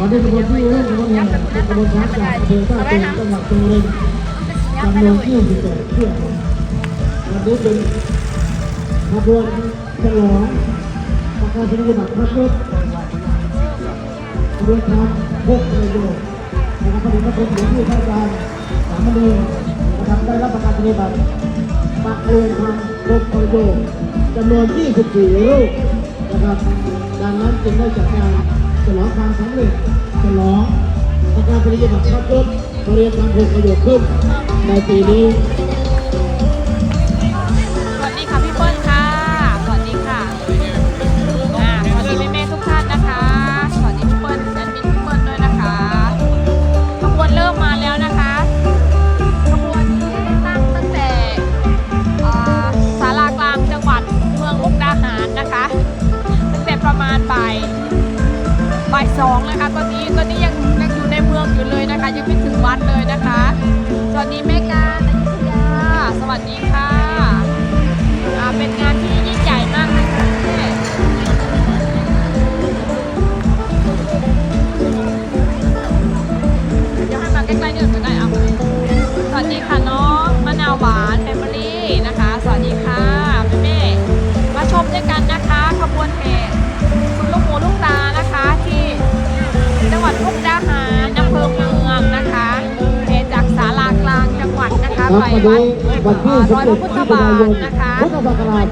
วันนี้กระบวนที่เริ่มกระบวนการเป็นกระบวนการจากอำเภอท่าตูมจังหวัดสุรินทร์จำนวนที่สิบเชือกวันนี้เป็นขบวนฉลองประกาศนียบัตรพระพุทธขบวนการพกประโยนะครับพระเดชพระคุณหลวงพี่พระอาจารย์สามเณรนะครับได้รับประกาศนียบัตรปักลงทางพกประโย จำนวน 24 รูปนะครับ ดังนั้นจึงได้จัดงานฉลองความสำเร็จฉลองประกาศนียบัตรคระพุทธบริเวณทางพกประโยชน์ขึ้นในปีนี้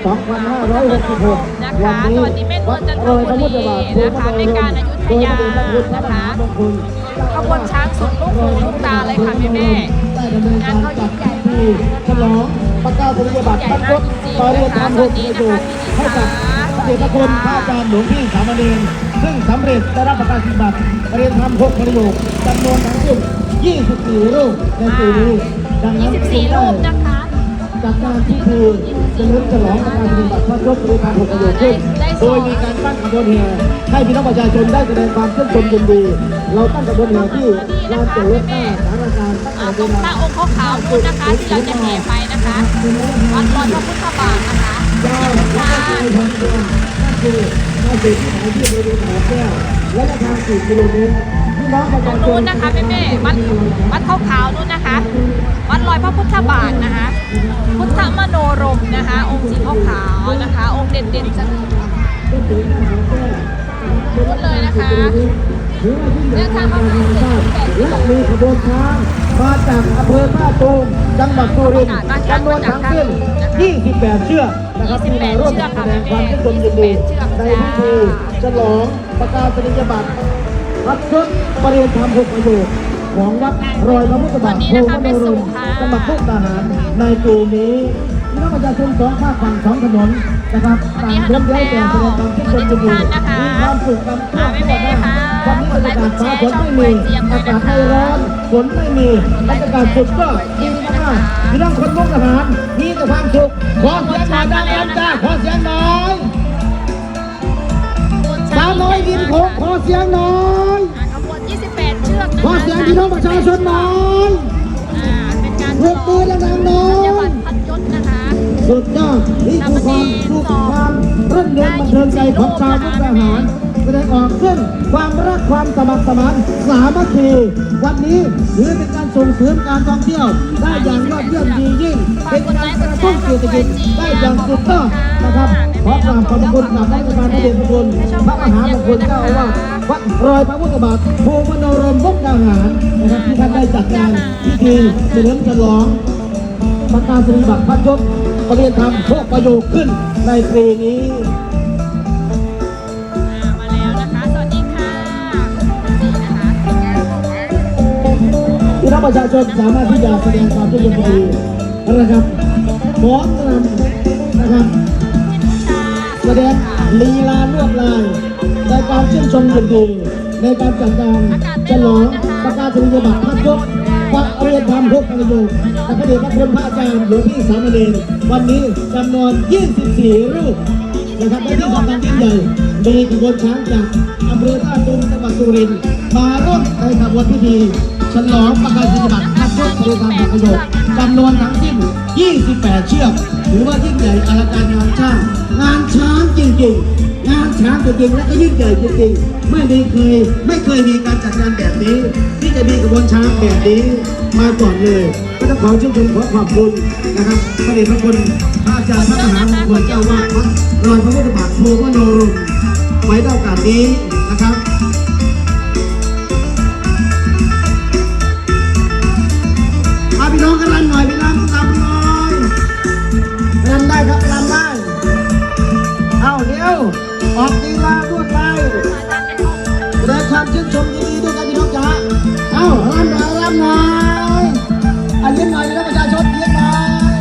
2566นะคะสวัสดีแม่นวลจันทบุรีนะคะแม่การอยุธยานะคะขบวนช้างสุดลูกหูลูกตาเลยค่ะแม่แม่ได้ดำเนินการจัดพิธีฉลองประกาศนียบัตรใหญ่ตั้งมากรถจริงต่อๆเรือนะคะทางสหวักสดีประนะโยคะชน์ให้กับพระเดชพระคุณพระอาจารย์หลวงพี่สามเณรซึ่งสำเร็จได้รับประกาศนียบัตรเรียนทำหกประโยชน์จำนวนทั้งสิ้น24รูปในปีนี้ดังนั้นจึง24ได้รูปนะคะจากการที่คือ เฉลิมฉลองการปฏิบัติพระยศบริการหกประโยชน์ขึ้นโดยมีการตั้งขบวนแห่ให้พี่น้องประชาชนได้แสดงความชื่นชมยินดี เราตั้งขบวนแห่ที่ลานจอดรถหน้าสารการตั้งอ่าแต่ตเวรงลาหน้าองค์ขาวๆนู่นนะคะที่เราจะแห่ไปนะคะวัดรอยพระพุทธบาทนะคะยาวและไกลทางเดินนั่นคือมาสู่ที่หมายที่บริเวณหอแก้วและทาง4กิโลเมตรพี่น้องประตรชางชนู้นนะคะแม่แม่วัดวัดขาวนู้นนะคะ วัดรอยพระพุทธบาทนะคะ พุทธมโน นะคะ องค์สีขาวๆนะคะ องค์เด่นๆจะพูดเลยนะคะเดินทางเข้ามาและมีขบวนช้างมาจากอำเภอท่าตูมจังหวัดสุรินทร์จำนวนทั้งสิ้น28 เชือกนะครับที่มาร่วมแสดงความชื่นชมยินดีในพิธีฉลองประกาศนียบัตรพัดชุดประเรียนธรรมหกประโยชน์ของวัดรอยพระพุทธบาทโพมโนรมจังหวัดพุทธาหารในปีนี้ พี่น้องประชาชนสองข้างฝั่งสองถนนนะครับต่างเริ่มย้ายแต่แสดงความชื่นชมยินดีมีความสุขกันทั่วทั่วหน้าวันนี้บรรยากาศฟ้าฝนไม่มีอากาศไม่ร้อนฝนไม่มีบรรยากาศสุดก็ดีมากพี่น้องคนมุกทหารมีแต่ความสุขขอเสียงหน่อยดังๆจ้าขอเสียงหน่อยสาวน้อยดินโขขอเสียงหน่อยขบวน28 เชือกขอเสียงพี่น้องประชาชนหน่อยอ่าเป็นการปรบมือดังๆหน่อย สุดยอดนี่คือความสุขความรื่นเริงบันเทิงใจของชาวมุกดาหารแสดงออกซึ่งความรักความสมัครสมานสามัคคีวันนี้ถือเป็นการส่งเสริมการท่องเที่ยว ได้อย่างยอดเยี่ยมดียิ่งเป็นการกระตุ้นเศรษฐกิจได้อย่างสุดยอดนะครับขอกราบขอบคุณกับท่านประธานพระเดชพระคุณพระมหามงคลเจ้าอาวาสวัดรอยพระพุทธบาทภูมิโนรมมุกดาหารนะครับที่ท่านได้จัดงานพิธีเฉลิมฉลองประกาศนียบัตรพัดยศ ประเรียนธรรมโชคประโยชน์ขึ้นในปีนี้มาแล้วนะคะ สวัสดีค่ะนี่นะคะพี่น้องประชาชนสามารถที่จะแสดงความชื่นชมยินดีนะครับฟ้อนรำนะครับ แสดงลีลาลวดลายในการชื่นชมยินดีในการจัดการฉลองประกาศนียบัตรพัดยศพ ระเรียนธรรมพกประยชน์และพระเดชพระคุณพระอาจารย์หลวงพี่สามเณรวันนี้จำนวน 24 รูปนะครับและที่สำคัญยิ่งใหญ่มีขบวนช้างจากอำเภอท่าตูมจังหวัดสุรินทร์มาร่วมในขบวนพิธีฉลองประกาศนียบัตรพัดยศพระเรียนธรรมประโยชน์จำนวนทั้งสิ้น 28 เชือกถือว่ายิ่งใหญ่อลังการงานช่าง งานช้างจริงๆ งานช้างจริงๆและก็ยิ่งใหญ่จริงๆไม่มีเคยไม่เคยมีการจัดงานแบบนี้ ที่จะมีกระบวนช้างแบบนี้มาก่อนเลยก็ต้องขอชื่นชมขอขอบคุณนะครับพระเดชพระคุณพระอาจารย์พระมหามงคลเจ้าวาดวัดรอยพระพุทธบาทโพวโนรมไว้ในโอกาสนี้นะครับ ความชื่นชมยินดีด้วยกันพี่น้องจ๋าเอารำหน่อยรำหน่อยอันยิ้มหน่อยพี่น้องประชาชนยิ้มหน่อย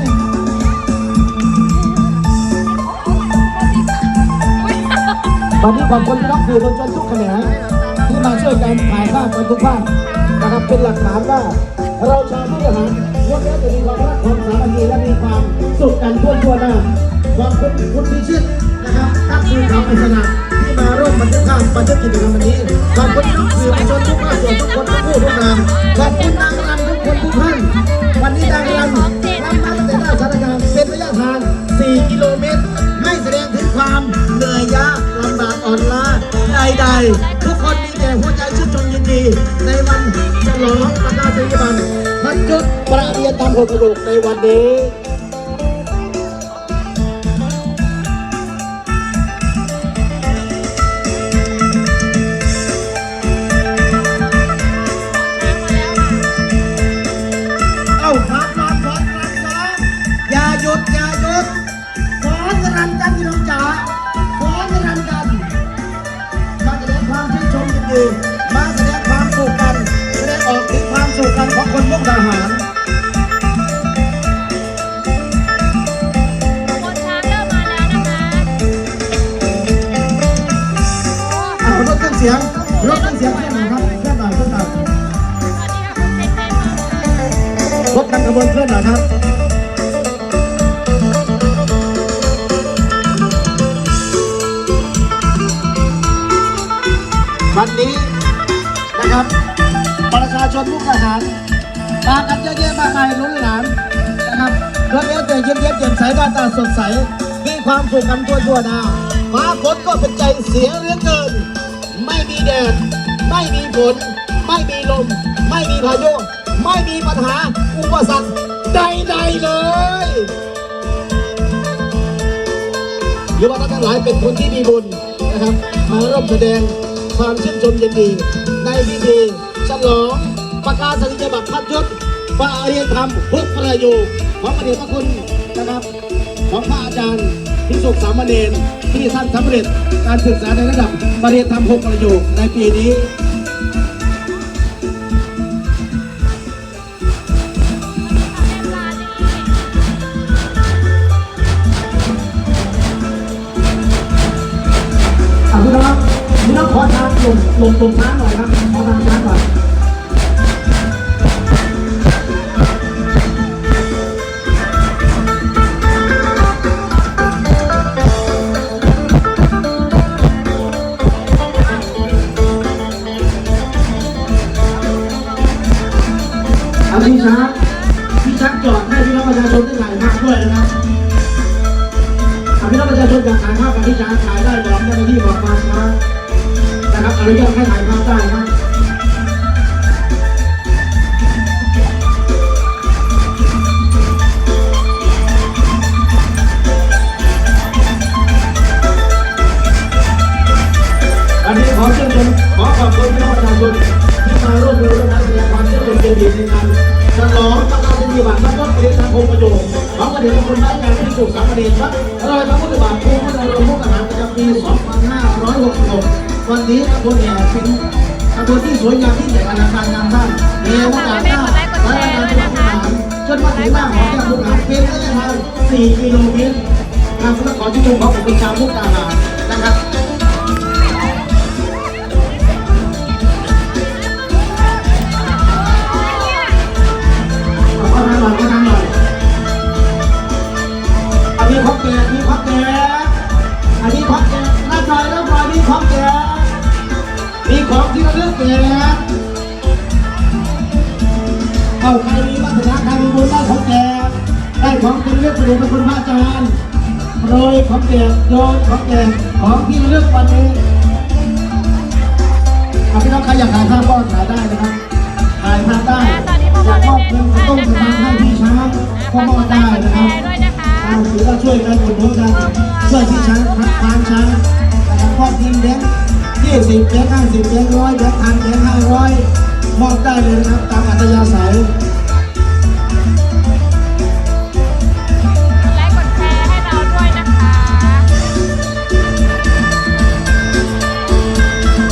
วันนี้ขอบคุณพี่น้องสื่อมวลชนทุกแขนงที่มาช่วยกันถ่ายภาพกันทุกภาพนะครับเป็นหลักฐานว่าเราชาวผู้บริหารล้วแล้วจะมีความรักความสามัคคีและมีความสุขกันทั่วทั่วหน้าขอบคุณคุณพิชิตนะครับทักสื่อข่าวไปสนามาร่วมบันทึกภาพบันทึกกิจกรรมวันนี้ขอบคุณน้องสื่อมวลชนทุกภาคส่วนทุกคนทุกผู้ทุกนามขอบคุณนางรำทุกคนทุกท่านวันนี้นางรำรำมาตั้งแต่หน้าสารกลารเป็นระยะทาง 4 กิโลเมตร ให้แสดงถึงความเหนื่อยยากลำบากอ่อนล้าใดๆทุกคนมีแต่หัวใจชื่นชมยินดีในวันฉลองประกาศนียบัตรพันจุประเรียนตามหกกระดูกในวันนี้ กระครับ วันนี้นะครับ ประชาชนมุกทหารมากันเยอะแยะมากมายล้นหลามนะครับรถเลี้ยวแต่เย็นเย็นเย็นใสบ้าตาสดใสมีความสุขกันทั่วทั่วหน้าฟ้าฝนก็เป็นใจเสียเหลือเกิน ไม่มีแดดไม่มีฝนไม่มีลม ไม่มีพายุไม่มีปัญหา อุปสรรค ใดๆเลย หรือว่าท่านทั้งหลายเป็นคนที่มีบุญนะครับ มาร่วมแสดงความชื่นชมยินดี ในพิธีฉลองประกาศนียบัตรพัดยศปาเรียธรรมพุทธประโยคของพระเดชพระคุณนะครับ ของพระอาจารย์พิสุขสามเณรที่ท่านสำเร็จการศึกษาในระดับปริญญาธรรมหกประโยคในปีนี้ ทางลงลงลงช้าหน่อยครับ เชิญชมขอขอบคุณพี่น้องประชาชนที่มาร่วมมือร่วมแสดงความเชื่อมโยงยินดีในงานฉลองประกาศนียบัตรพระยศเอกสังคมประโยชน์ของประเดชพระคุณพระอารที่สุขสามเณรวัดรอยพระพุทธบาทภูมิพระนรมุกอาหารประจำปี 2566 วันนี้ขบวนแห่เป็นขบวนที่สวยงามที่ใหญ่อลังการงานสร้างเอวตารหน้าและระดับจังหวัดมุกดาหารจนมาถึงหน้านของแก้วมุกดาหารเป็นระยะทาง4กิโลเมตรทางสำนักขอชื่นชมของผมเป็นชาวมุกดาหารนะครับ ที่ระเอาใครมีวัฒนธรรมใครมีบุญได้ของแกได้ของที่ระลึกประเดชพระคุณพระอาจารย์พโดยของแจกโยนของแจกของที่ระลึกวันนี้อะพี่น้องใครอยากถ่ายภาพก็ถ่ายได้นะครับถ่ายภาพได้อยากมอบเงินตุ้นกำลังให้พี่ช้างก็มอบได้นะครับถือว่าช่วยกันอุดหนุนกันช่วยพี่ช้างพักทางช้างนะครับมอบเงินแบงค์ ยี่สิบแบงค์ห้าสิบแบงค์ร้อยแบงค์พันแบงค์ห้าร้อยมอบได้เลยนะครับ ตามอัธยาศัยไลค์กดแชร์ให้เราด้วยนะคะ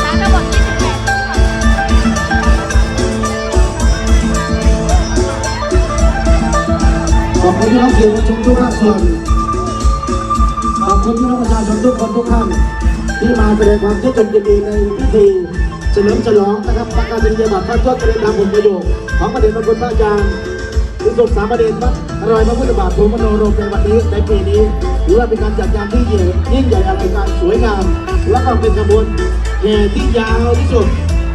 ร้านทั้งหมด28ชุดค่ะขอบคุณพี่น้องสื่อมวลชนทุกภาคส่วนขอบคุณพี่น้องประชาชนทุกคนทุกท่าน ที่มาแสดงความชื่นชมยินดีในพิธีเฉลิมฉลองนะครับประกาศนียบัตรพระชดเจริญธรรมผลประโยชน์ของประเดชพระคุณพระอาจารย์ที่สุดสามประเด็นพระอรอยพระพุทธบาทภูมิโนรมในวันนี้ในปีนี้ถือว่าเป็นการจัดงานที่ยิ่งยิ่งใหญ่อลังการสวยงาม และก็เป็นขบวนแห่ที่ยาวที่สุด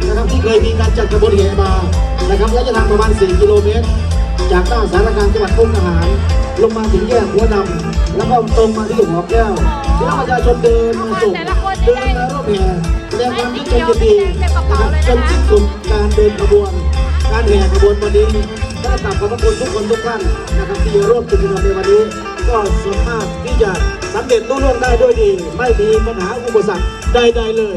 นะครับที่เคยมีการจัดขบวนแห่มานะครับระยะทางประมาณ 4 กิโลเมตร จากหน้าสารกลารจังหวัดมุกดาหาร ลงมาถึงแยกหัวดำแล้วก็ตรงมาที่หัวแก้วพี่น้องประชาชนเดินมาส่ง ดินมารอบแห่แสดงความยินดียินดีนะครับจนสิ้นสุดการเดินขบวน การแห่ขบวนวันนี้ได้กลับขอบพระคุณทุกคนทุกท่านนะครับที่ร่วมกิจกรรมในวันนี้ ก็สามารถที่จะสำเร็จรุ่งเรืองได้ด้วยดี ไม่มีปัญหาอุปสรรคใดๆเลย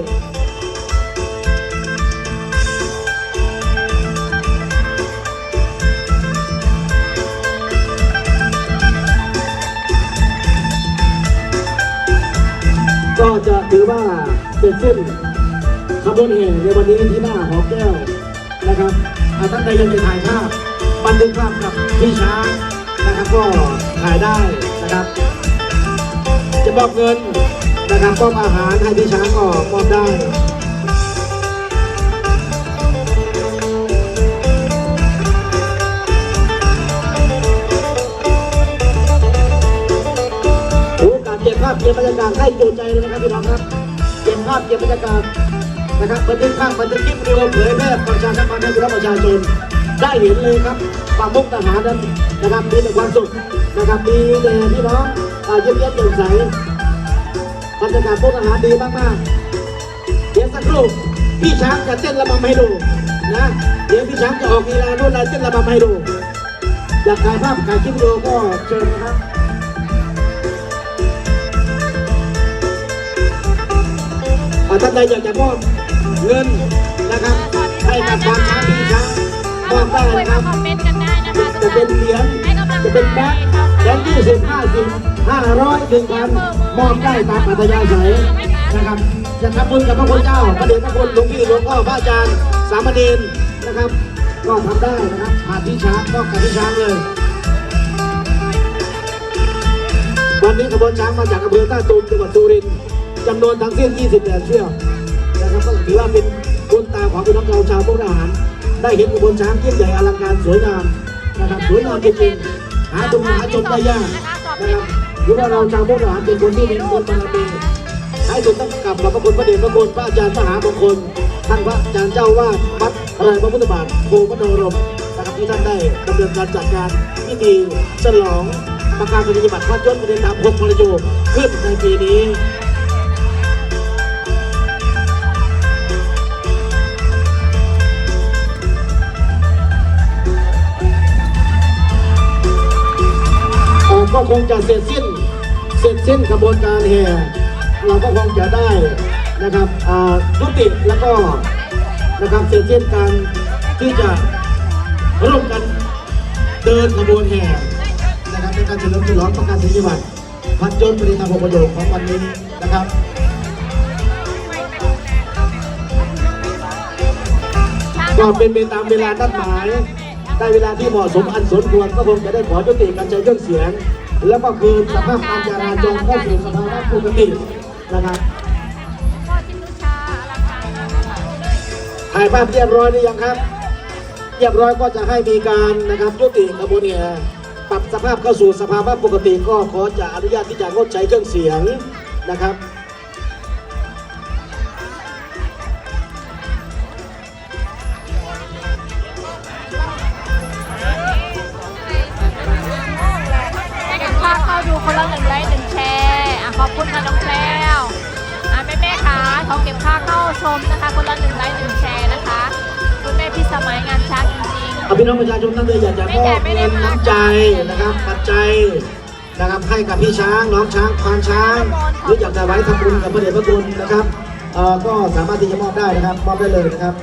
ถือว่าเสร็จสิ้นขบวนแห่ในวันนี้ที่หน้าหอแก้วนะครับอาท่านใดยังจะถ่ายภาพบันทึกภาพกับพี่ช้างนะครับก็ถ่ายได้นะครับ จะบอกเงินนะครับมอบอาหารให้พี่ช้างก็มอบได้ ภาพเก็บบรรยากาศให้จูใจเลยนะครับพี่น้องครับเก็บภาพเก็บบรรยากาศนะครับบันทึกภาพบันทึกคลิปวิดีโอเผยแพร่ประชาสัมพันธ์ให้พี่น้องประชาชนได้เห็นเลยครับป่ามุกทหารนั้นนะครับมีแต่ความสุขนะครับมีแต่พี่น้องเยี่ยมเยี่ยมเยี่ยมใสบรรยากาศมุกทหารดีมากๆเดี๋ยวสักครู่พี่ช้างจะเต้นระบำให้ดูนะเดี๋ยวพี่ช้างจะออกลีลาโน่นลายเต้นระบำให้ดูอยากถ่ายภาพถ่ายคลิปวิดีโอก็เชิญนะครับ ท่านใดอยากจะมอบเงินนะครับให้กับความช้างที่ช้างมอบได้ช่วยนะคมารับคอมเมนต์กันได้นะคะทุจะกเป็ท่านนเหรียญให้กำลังจะเป็นแบงค์แบงค์ยี่สิบห้าสิบห้าร้อยหนึ่งพันมอบได้ตามอัธยาศัยนะครับจะทำบุญกับพระคุณเจ้าพระเดชพระคุณหลวงพี่หลวงพ่อพระอาจารย์สามเณรนะครับ ก็ทำได้นะครับผ่านที่ช้างก็กับที่ช้างเลยวันนี้ขบวนช้างมาจากอำเภอท่าตูมจังหวัดสุรินทร์ จำนวนทั้งสิ้น 28 เชือกนะครับก็ถือว่าเป็นบุญตาของพี่น้องเราชาวพวกทหาร ได้เห็นขบวนช้างยิ่งใหญ่อลังการสวยงามนะครับสวยงามจริงๆหาตรงหาชมได้ยากนะครับหรือว่าเราชาวพวกทหารเป็นคนที่มีบุญบารมีท้ายสุดต้องกลับขอบพระคุณพระเดชพระคุณพระอาจารย์มหามงคลท่านพระอาจารย์เจ้าวาดวัดอะไรพระพุทธบาทโพพระนรมนะครับที่ท่านได้ดำเนินการจัดการพิธีฉลองประกาศนียบัตรพระยศประเด็นตามพกพลโยมขึ้นในปีนี้ ก็คงจะเสร็จสิ้น เสร็จสิ้นกระบวนการแห่เราก็คงจะได้นะครับยุติแล้วก็นะครับเสร็จสิ้นการที่จะร่วมกันเดินขบวนแห่นะครับในการเฉลิมฉลองประกาศนียบัตรพันยศปริธาภประโยชน์ของวันนี้นะครับก็เป็นไปตามเวลานัดหมายได้เวลาที่เหมาะสมอันสมควรก็คงจะได้ขอยุติการใช้เครื่องเสียง แล้วก็คือสภาพการจราจรเข้าสู่สภาวะปกตินะครับถ่ายภาพเรียบร้อยหรือยังครับ เรียบร้อยก็จะให้มีการนะครับยุติขบวนแห่ปรับสภาพเข้าสู่สภาวะปกติ ก็ขอจะอนุญาตที่จะงดใช้เครื่องเสียงนะครับ เอาพี่น้องประชาชนท่านใดอยากจะมอบไม่ได้เงินมาน้ำใจนะครับปัจจัยนะครับให้กับพี่ช้างน้องช้างควานช้าง หรืออยากจะไว้ทำบุญกับพระเดชพระคุณนะครับเอ่อก็สามารถที่จะมอบได้นะครับมอบได้เลยนะครับ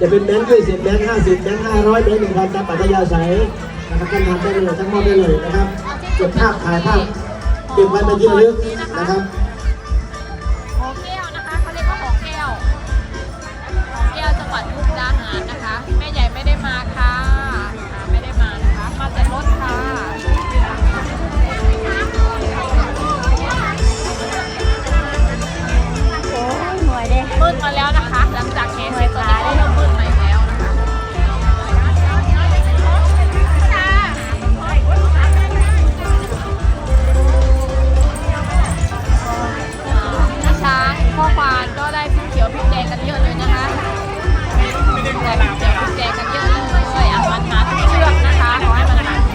จะเป็นแบงค์ยี่สิบแบงค์ห้าสิบแบงค์ห้าร้อยแบงค์หนึ่งพันตามปัจจัยาศัยนะครับท่านทำได้เลยท่านมอบได้เลยนะครับเก็บภาพถ่ายภาพเก็บไว้เป็นที่ระลึกนะครับ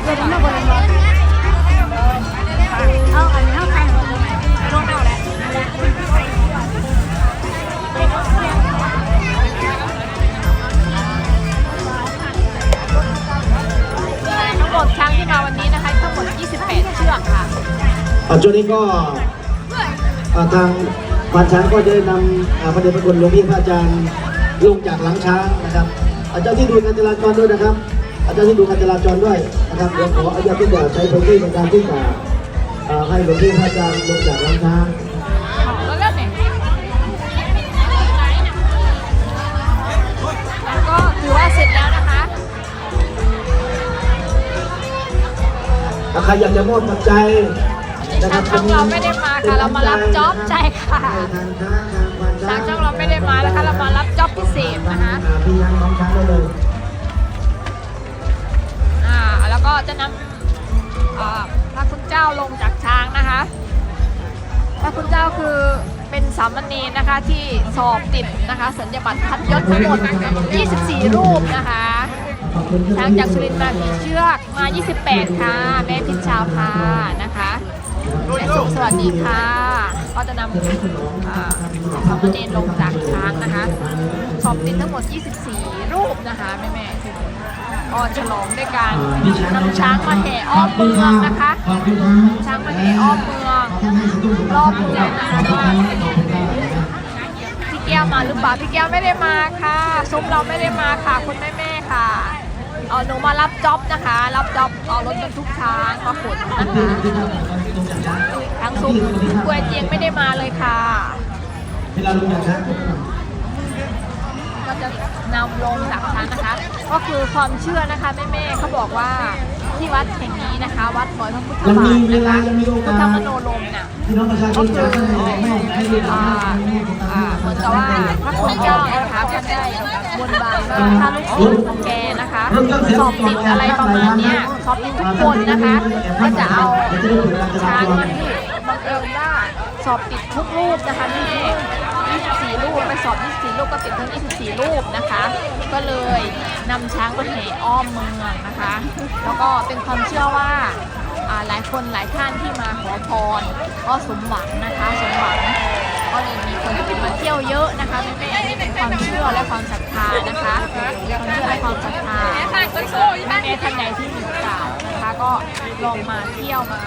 มันหาทุกเชืเดี๋อยวกนี้มาบนรถเอาอันนี้เอาใครลงเอาแล้วทั้งหมดช้างที่มาวันนี้นะคะทั้งหมด 28 เชือกค่ะอ่าช่วงนี้ก็อ่าทางควานช้างก็จะได้นำอ่าพระเดชพระคุณหลวงพี่พระอาจารย์ลงจากหลังช้างนะครับอาจารย์ที่ดูการจราจรด้วยนะครับ จาที่ดูการจราจรด้วยนะครับเดี๋ยวขออนุญาตที่จะใช้พื้นที่ในการที่จะให้หลวงพี่พระอาจารย์ลงจากลังช้างแล้วเริ่มเนี่ยแล้วก็ถือว่าเสร็จแล้วนะคะถ้าใครอยากจะมอบปัจจัยนะครับทางช่องเราไม่ได้มาค่ะเรามารับจ๊อบใช่ค่ะทางช้างทางควานช้าทางงช่องเราไม่ได้มานะคะเรามารับจ็อบพิเศษนะคะ ก็จะนำอ่าพระคุณเจ้าลงจากช้างนะคะ พระคุณเจ้าคือเป็นสามเณรนะคะที่สอบติดนะคะ สัญญาบัตรพัดยศทั้งหมด 24 รูปนะคะ ช้างจากสุรินทร์มากี่เชือกมา 28 ค่ะ แม่พิชชาวพานะคะแม่สุสวัสดีค่ะ ก็จะนำอ่าสามเณรลงจากช้างนะคะ สอบติดทั้งหมด 24 รูปนะคะ แม่แม่ๆก็ ฉลองด้วยการนำช้างมาแห่อ้อมเมืองนะคะขอบคุณครับช้างมาแห่อ้อมเมืองรอบเมืองนะคะว่าพี่แก้วมาหรือเปล่าพี่แก้วไม่ได้มาค่ะซุ้มเราไม่ได้มาค่ะคุณแม่แม่ๆค่ะเอาหนูมารับจ็อบนะคะ รับจ็อบเอารถบรรทุกช้างมาขนนะคะทางซุ้มกล้วยเจียงไม่ได้มาเลยค่ะที่เราลงจากช้าง ก็จะนำลงจากช้างนะคะ ก็คือความเชื่อนะคะแม่ๆเขาบอกว่าที่วัดแห่งนี้นะคะ วัดหอยพระพุทธยังบามีทเวนะลาคะยังมีโอกาพุทสธมโนลมน่ะพี่น้องประชาชก็นคืจะอท่านใดไม่ให้เรียนอ่าอ่าเหมือนกับว่าพระคุณเจ้านะคะท่านได้บนบานว่าถ้าลูกศิษย์ของแกนะคะสอบติดอะไรประมาณเนี้ยสอบติดทุกคนนะคะก็จะเอาช้างมาที่บังเอิญว่าสอบติดทุกรูปนะคะแม่ สอบ 24รูปก็ติดทั้ง 24 รูปนะคะ ก็เลยนำช้างมาแห่อ้อมเมืองนะคะ แล้วก็เป็นความเชื่อว่าอ่าหลายคนหลายท่านที่มาขอพรก็สมหวังนะคะสมหวังก็เลยมีคนที่มาเที่ยวเยอะนะคะแม่แม่อันนี้เป็นความเชื่อและความศรัทธานะคะความเชื่อและความศรัทธาแม่แม่ท่านใดที่มีโอกาสนะคะก็ลองมาเที่ยวมา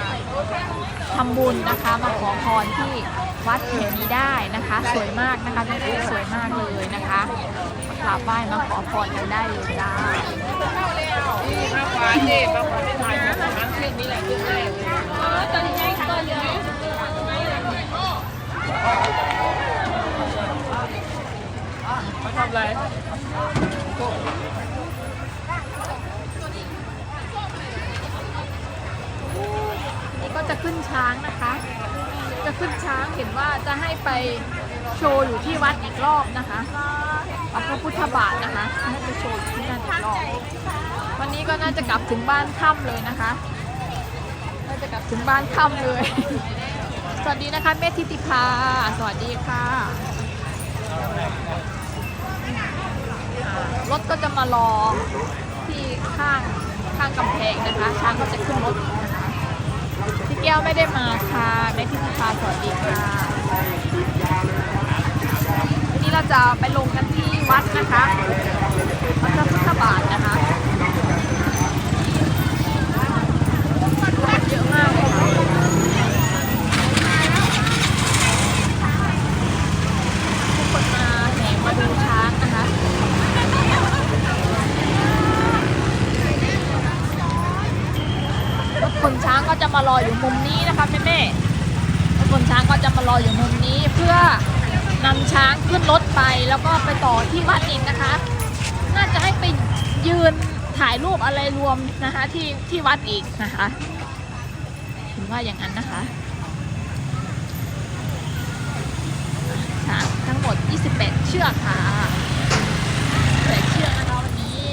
ทำบุญนะคะมาขอพรที่วัดแห่งนี้ได้นะคะ สวยมากนะคะแม่แม่สวยมากเลยนะคะมากราบไหว้มาขอพรกันได้เลยจ้าตอนนี้ก็เยอะ นี่ก็จะขึ้นช้างนะคะ จะขึ้นช้างเห็นว่าจะให้ไปโชว์อยู่ที่วัดอีกรอบนะคะพระพุทธบาทนะคะให้ไปโชว์อยู่ที่นั่นอีกรอบวันนี้ก็น่าจะกลับถึงบ้านค่ำเลยนะคะ น่าจะกลับถึงบ้านค่ำเลย สวัสดีนะคะแม่ทิติภาสวัสดีค่ะรถก็จะมารอที่ข้างข้างกำแพงนะคะ ช้างก็จะขึ้นรถ พี่แก้วไม่ได้มาค่ะแม่ทิพย์พาสวัสดีค่ะวันนี้เราจะไปลงกันที่วัดนะคะวัดพระพุทธบาทนะคะเยอะมากทุกคนมาแห่มาดูช้างนะคะ รถขนช้างก็จะ มารออยู่มุมนี้นะคะแม่แม่ๆรถขนช้างก็จะมารออยู่มุมนี้เพื่อนำช้างขึ้นรถไปแล้วก็ไปต่อที่วัดอีกนะคะ น่าจะให้ไปยืนถ่ายรูปอะไรรวมนะคะที่ที่วัดอีกนะคะถึงว่าอย่างนั้นนะคะช้างทั้งหมด 28 เชือกค่ะ28เชือกนะคะวันนี้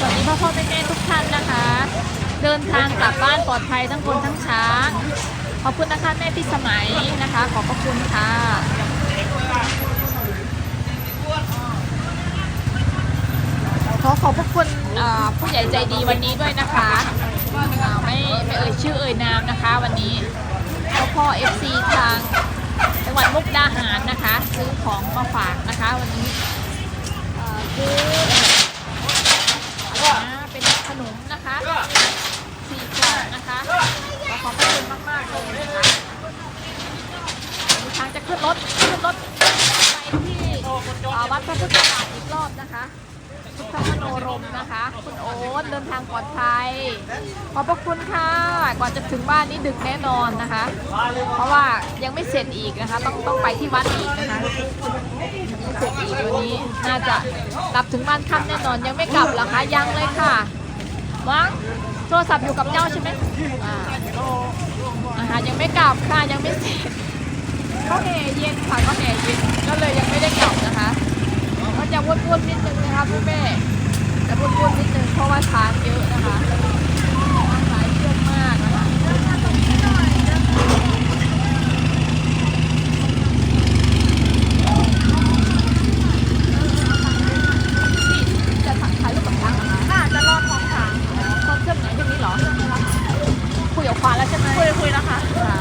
สวัสดีพ่อพ่อแม่แม่ทุกท่านนะคะ เดินทางกลับบ้านปลอดภัยทั้งคนทั้งช้าง ขอบคุณนะคะแม่พี่สมัยนะคะ ขอบพระคุณค่ะ ขอขอบพระคุณเอ่อผู้ใหญ่ใจดีวันนี้ด้วยนะคะอ่าไม่ไม่เอ่ยชื่อเอ่ยนามนะคะ วันนี้พ่อพ่อ FC ทางจังหวัดมุกดาหารนะคะ ซื้อของมาฝากนะคะ วันนี้เอ่อซื้ออะไรนะเป็นขนมนะคะสี่กล่องนะคะขอขอบพระคุณมากๆเลยนะคะมีทางจะขึ้นรถขึ้นรถไปที่เอ่อวัดพระพุทธบาทอีกรอบนะคะ พุทธมโนรมนะคะ คุณโอ๊ตเดินทางปลอดภัย ขอบพระคุณค่ะก่อนจะ ถึงบ้านนี้ดึกแน่นอนนะคะ เพราะว่ายังไม่เสร็จอีกนะคะ ต้องต้องไปที่วัดอีกนะคะยังไม่เสร็จอีกวันนี้น่าจะกลับถึงบ้านค่ำแน่นอนยังไม่กลับหรอคะยังเลยค่ะวังโทรศัพท์อยู่กับเจ้าใช่ไหมอ่านะคะยังไม่กลับค่ะยังไม่เสร็จเขาแห่เย็นค่ะเขาแห่เย็นก็เลยยังไม่ได้กลับนะคะก็จะวุ่นๆนิดนึงนะคะพ่อแม่จะวุ่นๆนิดนึงเพราะว่าช้างเยอะนะคะช้างหลายเชือกมากนะคะพี่จะถ่ายรูปกับช้างเหรอคะ น่าจะรอดท้องช้าง ชอบเชือกไหนเชือกนี้เหรอคุยกับควานแล้วใช่ไหม คุยคุยแล้วค่ะ ค่ะ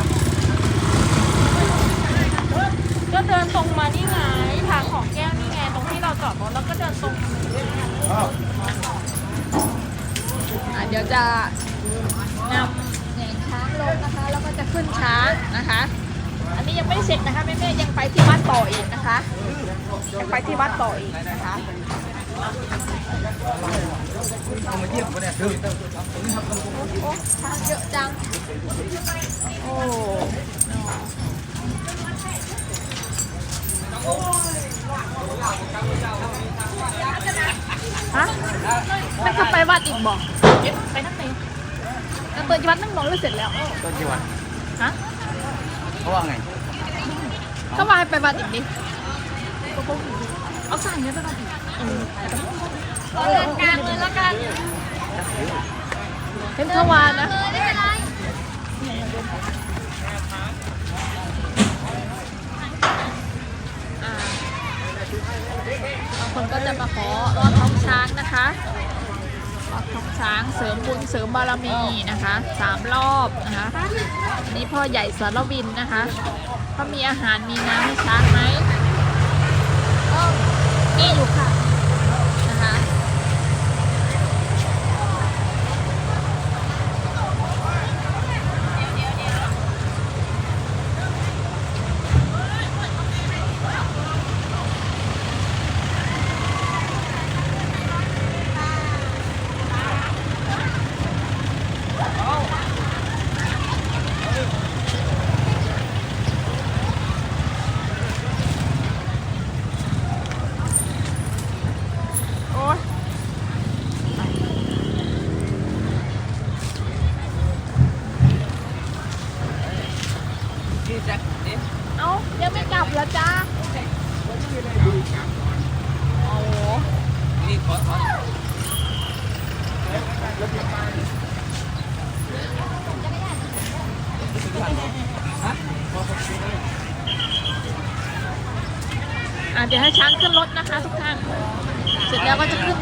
ก็เดินตรงมานี่ไงทางของแก้วนี่ไงตรงที่เราจอดรถแล้วก็เดินตรง อะเดี๋ยวจะนำแหน่งช้างลงนะคะ แล้วก็จะขึ้นช้างนะคะ อันนี้ยังไม่เสร็จนะคะแม่ๆยังไปที่วัดต่ออีกนะคะยังไปที่วัดต่ออีกนะคะ มาเยี่ยมคนเนี่ยคือ โอ้ช้างเยอะจัง โอ้ฮะไม่เข้าไปวัด อีกบอกไปนั่งไหนแล้วเปิดวัดนั่งนอนแล้วเสร็จแล้ว ต้นจังหวัดฮะเขาว่าไงก็ว่าให้ไปวัดอีกดิเอาสั่งเนี้ยไปวัดอีกเออเดินกลางเลยแล้วกันเป็นทวารนะไม่เป็นไรอ่าบางคนก็จะมาขอรอดท้องช้างนะคะ รอดทองช้างเสริมบุญเสริมบารมีนะคะสามรอบนะคะอันนี้พ่อใหญ่สารวินนะคะเขามีอาหารมีน้ำให้ช้างไหมก็มีอยู่ค่ะ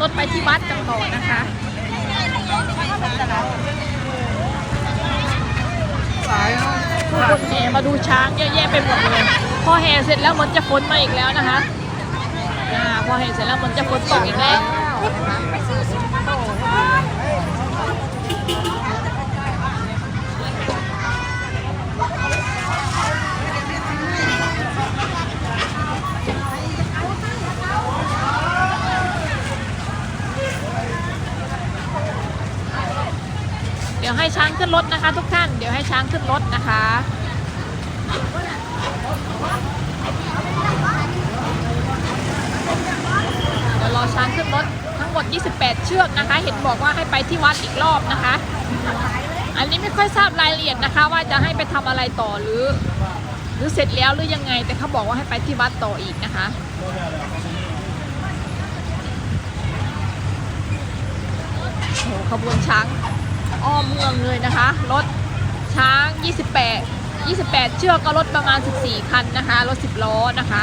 รถไปที่วัดกันต่อนะคะผู้คนแห่มาดูช้างเยอะแยะไปหมดเลยพอแห่เสร็จแล้วมันจะฝนมาอีกแล้วนะคะพอแห่เสร็จแล้วมันจะฝนตกอีกแล้วนะคะเดี๋ ยวให้ช้างขึ้นรถนะคะ ทุกท่าน เดี๋ยวให้ช้างขึ้นรถนะคะเดี๋ยวรอช้างขึ้นรถทั้งหมด 28 เชือกนะคะ เห็นบอกว่าให้ไปที่วัดอีกรอบนะคะ อันนี้ไม่ค่อยทราบรายละเอียดนะคะ ว่าจะให้ไปทำอะไรต่อหรือ หรือเสร็จแล้วหรือยังไง แต่เขาบอกว่าให้ไปที่วัดต่ออีกนะคะโอ้โหขบวนช้าง อ้อมเมืองเลยนะคะ รถช้าง 28 28 เชือกก็รถประมาณ 14 คันนะคะ รถ 10 ล้อนะคะ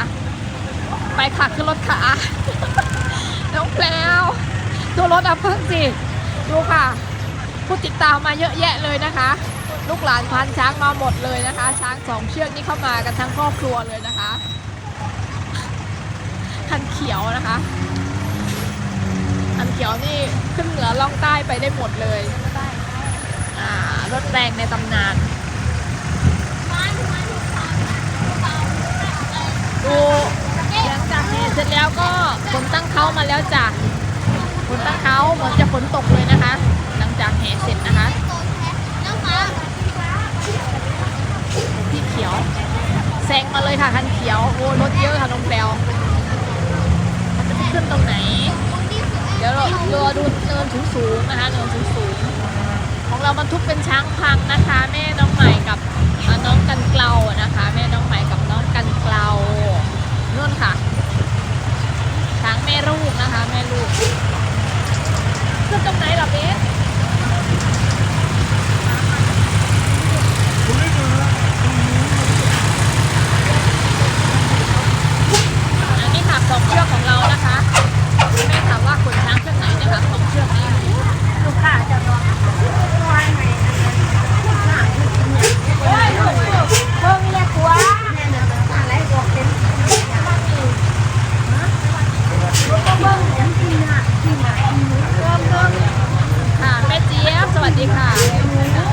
ไปค่ะขึ้นรถค่ะ น้องแปลวดูรถอัพเพิ่งสิ ดูค่ะ ผู้ติดตามมาเยอะแยะเลยนะคะ ลูกหลานพันช้างมาหมดเลยนะคะ ช้างสองเชือกนี่เข้ามากันทั้งครอบครัวเลยนะคะ คันเขียวนะคะ คันเขียวนี่ขึ้นเหนือล่องใต้ไปได้หมดเลย รถแรงในตำนานดูหลังจากแห่เสร็จแล้วก็ฝนตั้งเขามาแล้วจ้ะฝนตั้งเขาเหมือนจะฝนตกเลยนะคะ หลังจากแห่เสร็จนะคะพี่เขียวแซงมาเลยค่ะคันเขียวโอ้รถเยอะค่ะน้องแปลวมันจะไปขึ้นตรงไหน เดี๋ยวเรารอดูเนินสูงๆนะคะเนินสูงๆ ของเราบรรทุกเป็นช้างพังนะคะ แม่น้องใหม่กับน้องกันเกลานะคะ แม่น้องใหม่กับน้องกันเกลานู่นค่ะ ช้างแม่ลูกนะคะ แม่ลูกขึ้นตรงไหนหรอเบสอันนี้ค่ะสองเชือกของเรานะคะ แม่ถามว่าขนช้างเชือกไหนเนี่ยคะสองเชือกนี้ สวัสดีค่ะ